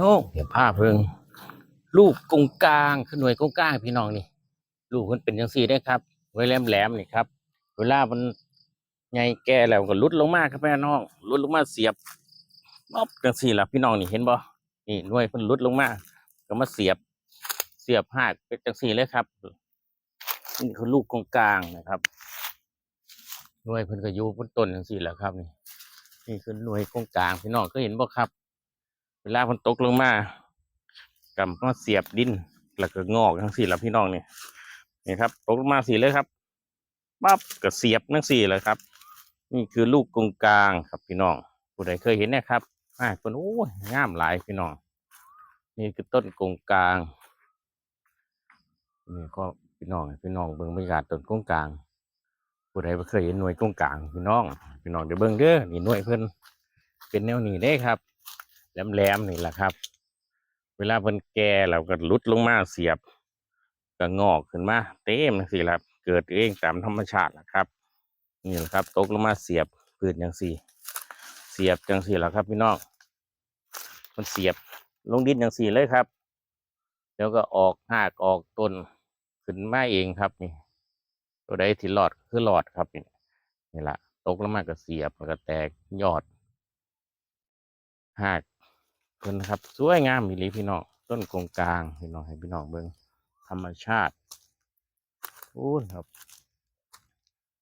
น้องเดี๋ยวผ้าเพิงลูกกงกลางขึ้นหน่วยกงกลางพี่น้องนี่ ลูกมันเป็นจังซี่ได้ครับ ไว้แหลมแหลมนี่ครับ เวลามันใหญ่แก่แล้วก็ลุดลงมากครับแม่น้องลุดลงมาเสียบป๊อบจังซี่ล่ะพี่น้องนี่เห็นบ่นี่หน่วยเพิ่นลุดลงมาก็มาเสียบเสียบหากเป็นจังซี่เลยครับนี่คือลูกกงกลางนะครับหน่วยเพิ่นก็อยู่บนต้นจังซี่แหละครับนี่นี่คือหน่วยกงกลางพี่น้องเคยเห็นบ่ครับ เวลามันตกลงมากับมาเสียบดินแล้วก็งอกทั้งสี่แล้วพี่น้องเนี่ยนี่ครับตกลงมาสี่เลยครับปั๊บก็เสียบทั้งสี่เลยครับ นี่คือลูกกงกลางครับพี่น้องผู้ใดเคยเห็นนะครับอ่าคนโอ้ยงามหลายพี่น้อง นี่คือต้นกงกลางนี่ก็พี่น้องพี่น้องเบิ่งบรรยากาศต้นกงกลางผู้ใดบ่เคยเห็นหน่วยกงกลางพี่น้องพี่น้องเดี๋ยวเบิ่งเด้อนี่หน่วยเพิ่นเป็นแนวนี้เด้ครับ แหลมๆนี่แหละครับ เวลาเพิ่นแก่เราก็ลุดลงมาเสียบก็งอกขึ้นมาเต็มสิครับ เกิดเองตามธรรมชาตินะครับ นี่แหละครับ ตกลงมาเสียบพืชจังสี่ เสียบจังสี่แหละครับ พี่น้องมันเสียบลงดินจังสี่เลยครับ แล้วก็ออกหากออกต้นขึ้นมาเองครับนี่ตัวใดที่หลอดคือหลอดครับนี่นี่แหละตกลงมาก็เสียบแล้วก็แตกยอดหาก เพิ่นนครับสวยงามมีหลีพี่น้องต้นกงกลางพี่น้องให้พี่น้องเบิ่งธรรมชาติโอ้ยครับ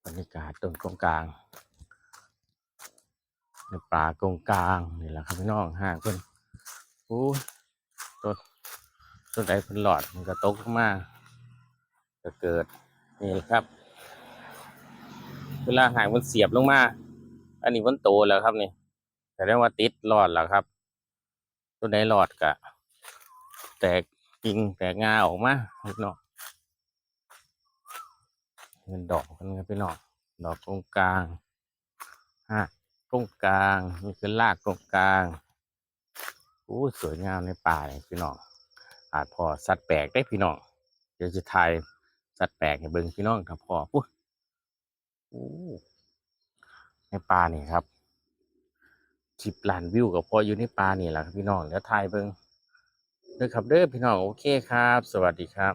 บรรยากาศต้นกงกลางในป่ากงกลางนี่แหละครับพี่น้องห่างเพิ่นโอ้ยต้นต้นใดเพิ่นหลอดมันก็ตกลงมาก็เกิดนี่แหละครับ เวลาหางมันเสียบลงมา อันนี้มันโตแล้วครับนี่แสดงว่าติดหลอดแล้วครับ ตัวไหนหลอดกะ แตกกิ่งแตกงาออกมาพี่น้องเป็นดอกกันครับพี่น้องดอกตรงกลางฮะตรงกลางนี่คือรากตรงกลางอู้สวยงามในป่าเลยพี่น้องอาจพอสัตว์แปลกได้พี่น้องเดี๋ยวจะถ่ายสัตว์แปลกให้เบิ่งพี่น้องถ้าพอปุ๊บในป่านี่ครับ คลิปล้านวิวกับพออยู่ในป่านี่แหละครับพี่น้องแล้วถ่ายเบิ่งเด้อครับเด้อพี่น้องโอเคครับ สวัสดีครับ